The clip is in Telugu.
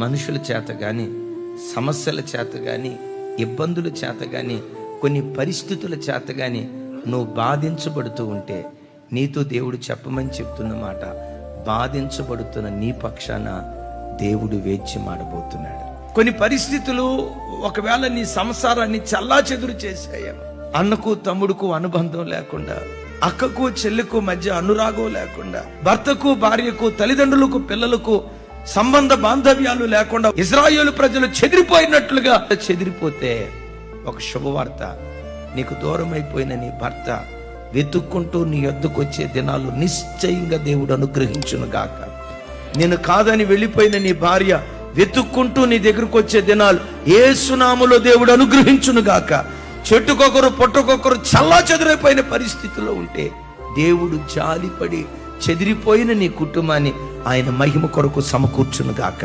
మనుషుల చేత కానీ సమస్యల చేత కానీ ఇబ్బందుల చేత కానీ కొన్ని పరిస్థితుల చేత కానీ నువ్వు బాధించబడుతూ ఉంటే నీతో దేవుడు చెప్పమని చెప్తున్న మాట బాధించబడుతున్న నీ పక్షాన దేవుడు వేచి మాడబోతున్నాడు కొన్ని పరిస్థితులు ఒకవేళ నీ సంసారాన్ని చల్లా చెదురు చేశాయేమో అన్నకు తమ్ముడుకు అనుబంధం లేకుండా అక్కకు చెల్లికు మధ్య అనురాగం లేకుండా భర్తకు భార్యకు తల్లిదండ్రులకు పిల్లలకు సంబంధ బాంధవ్యాలు లేకుండా ఇజ్రాయేల్ ప్రజలు చెదిరిపోయినట్లుగా చెదిరిపోతే ఒక శుభవార్త. నీకు దూరమైపోయిన నీ భర్త వెతుక్కుంటూ నీ యొద్దకు వచ్చే దినాలు నిశ్చయంగా దేవుడు అనుగ్రహించును గాక. నేను కాదని వెళ్ళిపోయిన నీ భార్య వెతుక్కుంటూ నీ దగ్గరకు వచ్చే దినాలు ఏ సునాములో దేవుడు అనుగ్రహించును గాక. చెట్టుకొకరు పొట్టకొకరు చల్లా చెదిరైపోయిన పరిస్థితిలో ఉంటే దేవుడు జాలిపడి చెదిరిపోయిన నీ కుటుంబాన్ని ఆయన మహిమ కొరకు సమకూర్చును గాక